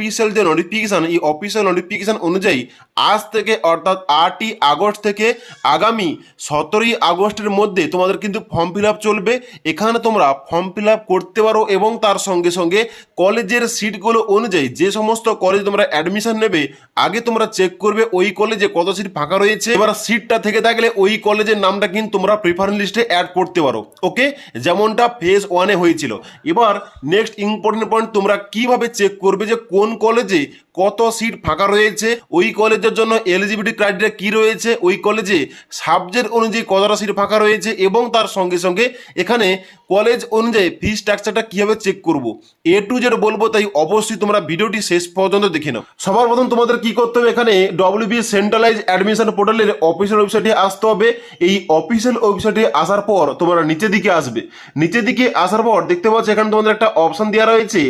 Official যে notification এই official notification অনুযায়ী আজ থেকে অর্থাৎ আটই আগস্ট থেকে আগামী সতেরোই আগস্টের মধ্যে তোমাদের কিন্তু ফর্ম ফিল চলবে। এখানে তোমরা ফর্ম ফিল করতে পারো এবং তার সঙ্গে সঙ্গে কলেজের সিটগুলো অনুযায়ী যে সমস্ত কলেজ তোমরা অ্যাডমিশন নেবে, আগে তোমরা চেক করবে ওই কলেজে কত সিট ফাঁকা রয়েছে। এবার সিটটা থেকে থাকলে ওই কলেজের নামটা কিন্তু তোমরা প্রিফারেন্স লিস্টে অ্যাড করতে পারো ওকে যেমনটা ফেজ ওয়ানে হয়েছিল। এবার নেক্সট ইম্পর্টেন্ট পয়েন্ট তোমরা কীভাবে চেক করবে যে কোন কলেজে কত সিট ফাঁকা রয়েছে, ওই কলেজের জন্য এলিজিবিলিটি ক্রাইটেরিয়া কি রয়েছে, ওই কলেজে সাবজেক্ট অনুযায়ী কতটা সিট ফাঁকা রয়েছে এবং তার সঙ্গে সঙ্গে এখানে কলেজ অনুযায়ী ফি স্ট্রাকচারটা কীভাবে চেক করব। এ টু জেড বলব, তাই অবশ্যই তোমরা ভিডিওটি শেষ পর্যন্ত দেখে নাও। সবার প্রথম তোমাদের কি করতে হবে, এখানে ডব্লিউবি সেন্ট্রালাইজ অ্যাডমিশন পোর্টালের অফিসিয়াল ওয়েবসাইটে আসতে হবে। এই অফিসিয়াল ওয়েবসাইটে আসার পর তোমরা নিচের দিকে আসবে। নিচের দিকে আসার পর দেখতে পাচ্ছ, এখানে তোমাদের একটা অপশন দেওয়া রয়েছে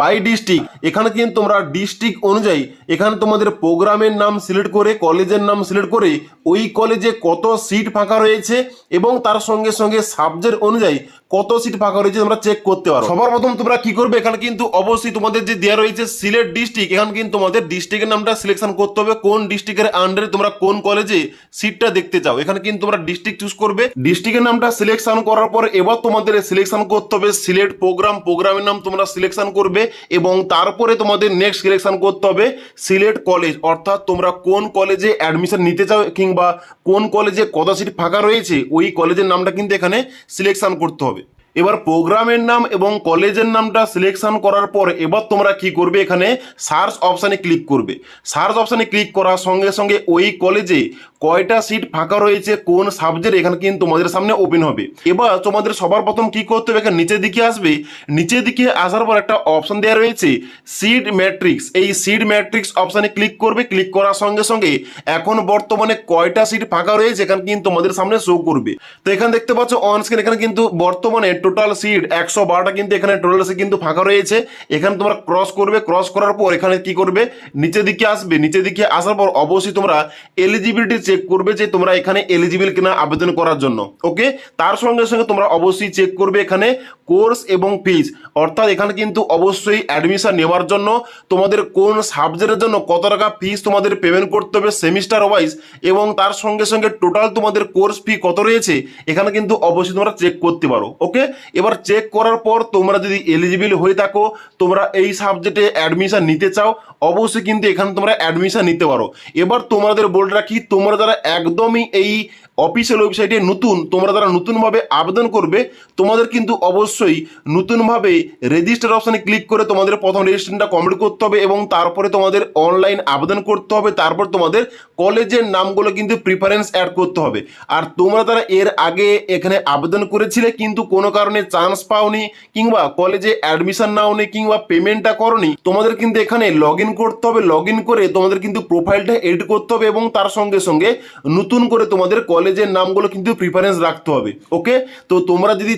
বাই ডিস্ট্রিক্ট এখানে কিন্তু তোমরা ডিস্ট্রিক্ট অনুযায়ী এখানে তোমাদের প্রোগ্রামের নাম সিলেক্ট করে, কলেজের নাম সিলেক্ট করে ওই কলেজে কত সিট ফাঁকা রয়েছে এবং তার সঙ্গে সঙ্গে সাবজেক্ট অনুযায়ী কত সিট ফাঁকা রয়েছে তোমরা চেক করতে পারো। সবার প্রথম তোমরা কি করবে? এখানে কিন্তু অবশ্যই তোমাদের যে দেওয়া রয়েছে সিলেট ডিস্ট্রিক্ট এখানে কিন্তু তোমাদের ডিস্ট্রিক্টের নামটা সিলেকশন করতে হবে। কোন ডিস্ট্রিক্টের আন্ডারে তোমরা কোন কলেজে সিটটা দেখতে চাও? এখানে কিন্তু তোমরা ডিস্ট্রিক্ট চুজ করবে। ডিস্ট্রিক্টের নামটা সিলেকশন করার পর এবার তোমাদের সিলেকশন করতে হবে সিলেট প্রোগ্রাম প্রোগ্রামের নাম তোমরা সিলেকশন করবে এবং তারপরে তোমাদের নেক্সট সিলেকশন করতে হবে সিলেট কলেজ অর্থাৎ তোমরা কোন কলেজে অ্যাডমিশন নিতে চাও কিংবা কোন কলেজে কত সিট ফাঁকা রয়েছে, ওই কলেজের নামটা কিন্তু এখানে সিলেকশন করতে হবে। এবার প্রোগ্রামের নাম এবং কলেজের নামটা সিলেকশন করার পর এবার তোমরা কি করবে এখানে সার্চ অপশানে ক্লিক করবে। সার্চ অপশানে ক্লিক করার সঙ্গে সঙ্গে ওই কলেজে কয়টা সিট ফাঁকা রয়েছে, কোন সাবজেক্ট এখানে কিন্তু তোমাদের সামনে ওপেন হবে। এবার তোমাদের সবার প্রথম কি করতে হবে? এখানে নিচের দিকে আসবে। নিচের দিকে আসার পর একটা অপশান দেওয়া রয়েছে সিড ম্যাট্রিক্স। এই সিড ম্যাট্রিক্স অপশানে ক্লিক করবে। ক্লিক করার সঙ্গে সঙ্গে এখন বর্তমানে কয়টা সিট ফাঁকা রয়েছে এখানে কিন্তু তোমাদের সামনে শো করবে। তো এখানে দেখতে পাচ্ছ অন স্ক্রিন এখানে কিন্তু বর্তমানে টোটাল সিট একশো বারোটা কিন্তু এখানে টোটাল সিট কিন্তু ফাঁকা রয়েছে। এখানে তোমরা ক্রস করবে ক্রস করার পর এখানে কি করবে? নিচে দিকে আসবে। নিচে দিকে আসার পর অবশ্যই তোমরা এলিজিবিলিটি চেক করবে যে তোমরা এখানে এলিজিবিল কিনা আবেদন করার জন্য। ওকে তার সঙ্গে সঙ্গে তোমরা অবশ্যই চেক করবে এখানে কোর্স এবং ফিজ অর্থাৎ এখানে কিন্তু অবশ্যই অ্যাডমিশন নেওয়ার জন্য তোমাদের কোন সাবজেক্টের জন্য কত টাকা ফিজ তোমাদের পেমেন্ট করতে হবে সেমিস্টার ওয়াইজ এবং তার সঙ্গে সঙ্গে টোটাল তোমাদের কোর্স ফি কত রয়েছে, এখানে কিন্তু অবশ্যই তোমরা চেক করতে পারো। ওকে এবার চেক করার পর তোমরা যদি এলিজিবল হয়ে থাকো, তোমরা এই সাবজেক্টে অ্যাডমিশন নিতে চাও, অবশ্যই কিন্তু এখানে তোমরা অ্যাডমিশন নিতে পারো। এবার তোমাদের বলে রাখি, তোমরা যারা একদমই এই অফিসিয়াল ওয়েবসাইটে নতুন, তোমরা যারা নতুনভাবে আবেদন করবে, তোমাদের কিন্তু অবশ্যই নতুনভাবে রেজিস্টার অপশানে ক্লিক করে তোমাদের প্রথম রেজিস্ট্রেশনটা কমপ্লিট করতে হবে এবং তারপরে তোমাদের অনলাইন আবেদন করতে হবে। তারপর তোমাদের কলেজের নামগুলো কিন্তু প্রিফারেন্স অ্যাড করতে হবে। আর তোমরা তারা এর আগে এখানে আবেদন করেছিলে, কিন্তু কোনো কারণে চান্স পাওনি কিংবা কলেজে অ্যাডমিশন নাওনি কিংবা পেমেন্টটা করনি, তোমাদের কিন্তু এখানে লগ করতে হবে। লগ করে তোমাদের কিন্তু প্রোফাইলটা এডিট করতে হবে এবং তার সঙ্গে সঙ্গে নতুন করে তোমাদের কলেজের নামগুলো কিন্তু প্রিফারেন্স রাখতে হবে। ওকে তো তোমরা যদি